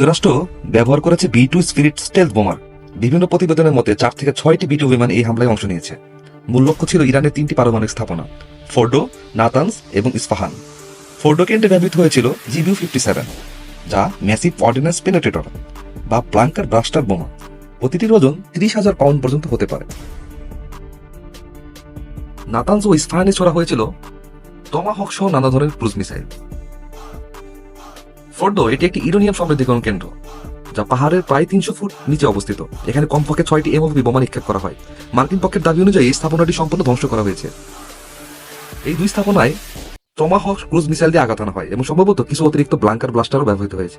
যুক্তরাষ্ট্র ব্যবহার করেছে বি টু স্পিরিট স্টেলথ বোমার বিভিন্ন প্রতিবেদনের মতে, চার থেকে ছয়টি বি টু বিমান এই হামলায় অংশ নিয়েছে। মূল লক্ষ্য ছিল ইরানের তিনটি পারমাণবিক স্থাপনা, ফোর্ডো, নাতানস এবং ইস্পাহান। ফোর্ডো কেন্দ্রে ব্যবহৃত হয়েছিল G B U fifty seven যা ম্যাসিভ অর্ডিন্যান্স পেনেট্রেটর বা প্লাঙ্কার ব্রাস্টার বোমা। প্রতিটির ওজন তিরিশ হাজার পাউন্ড পর্যন্ত হতে পারে। নাতানস ও ইস্পাহানে ছোড়া হয়েছিল টমাহক সহ নানা ধরনের ক্রুজ মিসাইল। ফোর্ডো এটি একটি ইউরেনিয়াম সমৃদ্ধিকরণ কেন্দ্র, যা পাহাড়ের প্রায় তিনশো ফুট নিচে অবস্থিত। এখানে কমপক্ষে ছয়টি এমওভি বোমা নিক্ষেপ করা হয়। মার্কিন পক্ষের দাবি অনুযায়ী স্থাপনাটি সম্পূর্ণ ধ্বংস করা হয়েছে। এই দুই স্থাপনায় টমাহক ক্রুজ মিসাইল দিয়ে আঘাত আনা হয় এবং সম্ভবত কিছু অতিরিক্ত ব্লাঙ্কার ব্লাস্টারও ব্যবহৃত হয়েছে।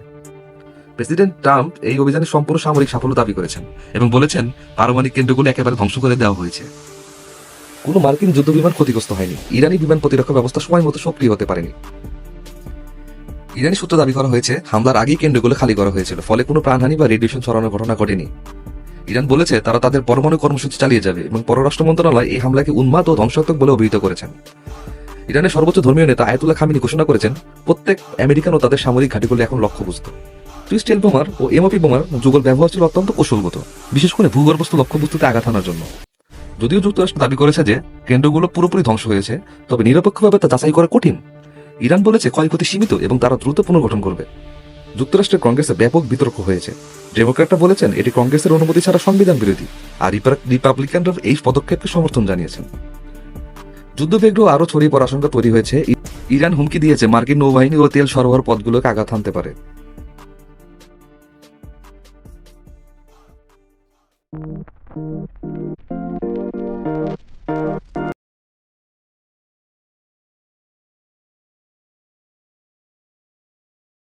প্রেসিডেন্ট ট্রাম্প এই অভিযানে সম্পূর্ণ সামরিক সাফল্য দাবি করেছেন এবং বলেছেন, পারমাণবিক কেন্দ্রগুলো একেবারে ধ্বংস করে দেওয়া হয়েছে। কোনো মার্কিন যুদ্ধ বিমান ক্ষতিগ্রস্ত হয়নি। ইরানি বিমান প্রতিরক্ষা ব্যবস্থা সময় মতো সক্রিয় হতে পারেনি। ইরানি সূত্র দাবি করা হয়েছে, হামলার আগেই কেন্দ্রগুলো খালি করা হয়েছিল, ফলে কোনো প্রাণহানি বা রেডিয়েশন ছড়ানোর ঘটনা ঘটেনি। ইরান বলেছে, তারা তাদের পরমাণু কর্মসূচি চালিয়ে যাবে এবং পররাষ্ট্র মন্ত্রণালয় এই হামলাকে উন্মাদ ও ধ্বংসাত্মক বলে অভিহিত করেছেন। ইরানের সর্বোচ্চ ধর্মীয় নেতা আয়াতুল্লাহ খামিনি ঘোষণা করেছেন, প্রত্যেক আমেরিকান ও তাদের সামরিক ঘাঁটিগুলো এখন লক্ষ্যবস্তু। টুইস্টেল বোমার ও এমওপি বোমার যুগল ব্যবহার ছিল অত্যন্ত কৌশলগত, বিশেষ করে ভূগর্ভস্থ লক্ষ্যবস্তুতে আঘাত আনার জন্য। যদিও যুক্তরাষ্ট্র দাবি করেছে যে, কেন্দ্রগুলো পুরোপুরি ধ্বংস হয়েছে, তবে নিরপেক্ষভাবে তা যাচাই করা কঠিন। ইরান বলেছে ক্ষয়ক্ষতি সীমিত এবং তারা দ্রুত পুনর্গঠন করবে। যুক্তরাষ্ট্রের কংগ্রেসে ব্যাপক বিতর্ক হয়েছে। ডেমোক্র্যাটরা বলেছেন, এটি কংগ্রেসের অনুমতি ছাড়া সংবিধান বিরোধী, আর রিপাবলিকানরা এই পদক্ষেপকে সমর্থন জানিয়েছেন। যুদ্ধবিগ্রহ আরও ছড়িয়ে পড়ার আশঙ্কা তৈরি হয়েছে। ইরান হুমকি দিয়েছে, মার্কিন নৌবাহিনী ও তেল সরবরাহ পথগুলোকে আঘাত হানতে পারে।